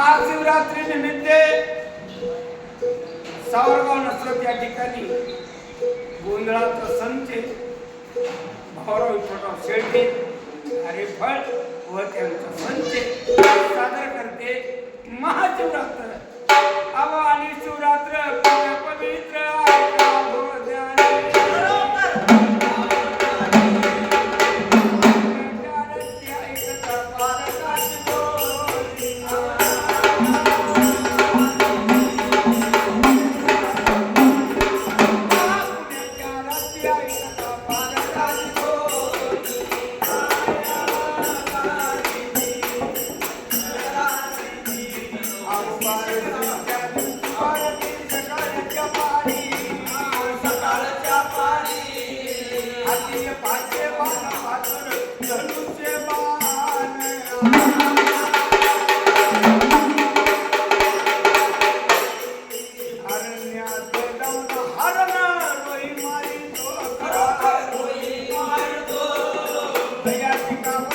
महाशिवरात्री निमित्त सावरगाव नसरत या ठिकाणी गोंधळाचा संच भाऊराव विठ्ठलराव शेळके हरिफळ व त्यांचा संच सादर करते महाशिवरात्र. आवा Obrigado, ficar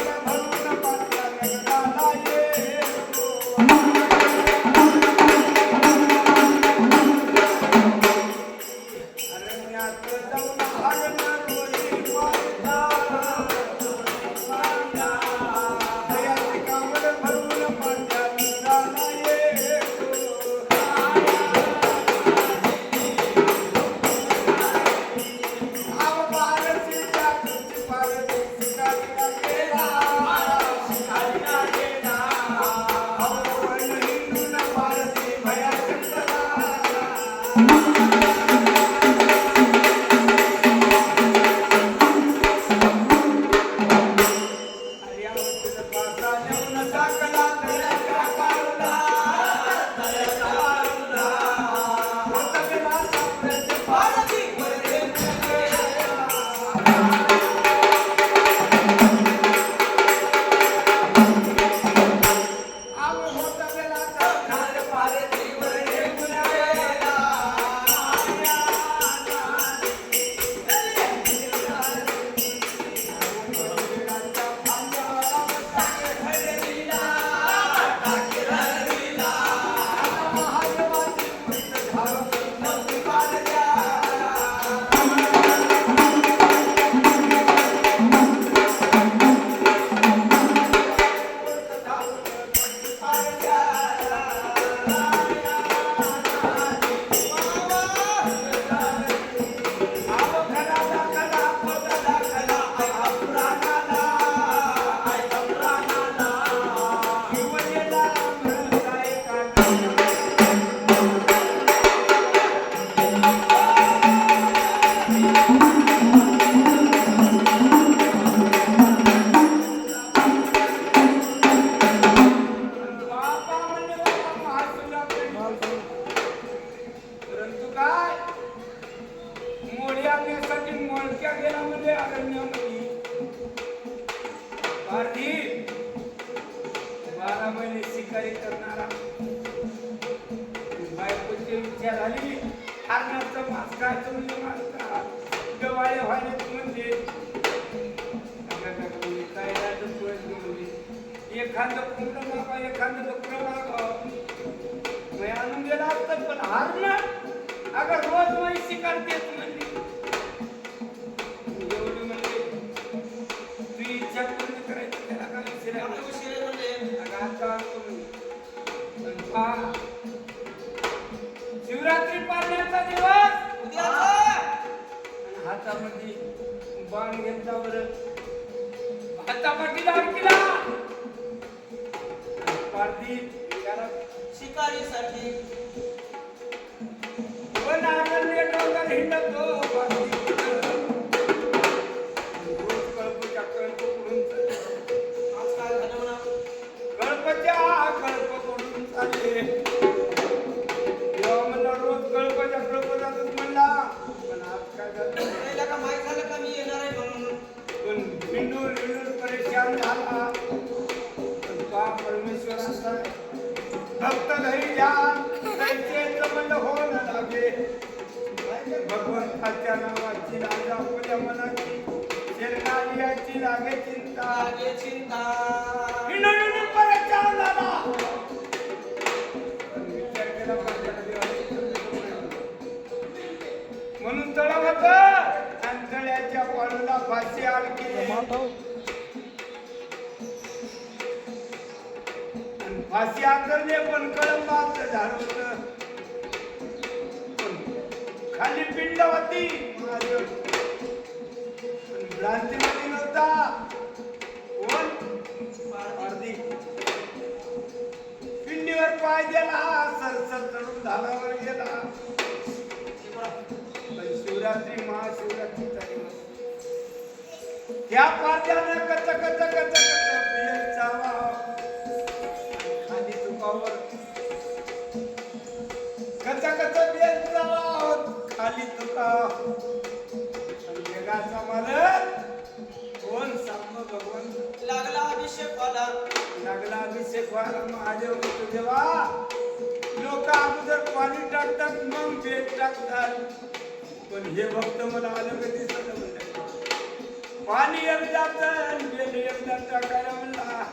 बारा महिने शिकारी करणारा. बायकोची इच्छा झाली हरणाचं मास खायचं म्हणजे मास गवाळे व्हायला म्हणजे. काय राजू म्हणजे एखादं कुंड मागा एखादं डुकर मागा. मी आणून गेला असतं पण हार ना अगं रोज माहिती शिकार देत म्हणजे शिवरात्री पाळण्याचा दिवस. आणि हातामध्ये बाण घेतला बरं पारधी त्याला शिकारीसाठी. पण आनंद डोंगर हिंडतो. तुका म्हणलं हो ना लागे भगवंताच्या नावाची मनाची शरणालियाची चिंता चिंता हिंडून परत चालला म्हणून तळ होत आणि तळ्याच्या पाडूला फाशी आडकी आकरले पण कळंबाचं झाड होत. खाली पिंड होती माझं. पण भ्रांतीमध्ये नव्हता. कोण? पिंडीवर पाय गेला सरसर चढून झाडावर गेला. शिवरात्री महाशिवरात्रीचा त्या पाद्यानं कच कच कच कच कच पियत जावा खाली तुका. जगाचा मालक. कोण सांग भगवंत? लागला अभिषेक वाला. लागला अभिषेक व्हायला महादेव म्हणतो देवा लोक अगोदर पाणी टाकतात मग बेट टाकतात. पण हे भक्त मला आलं कधी दिसत पाणी एकदाच आणि बेल एकदा टाकायला म्हणला.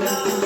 Testament.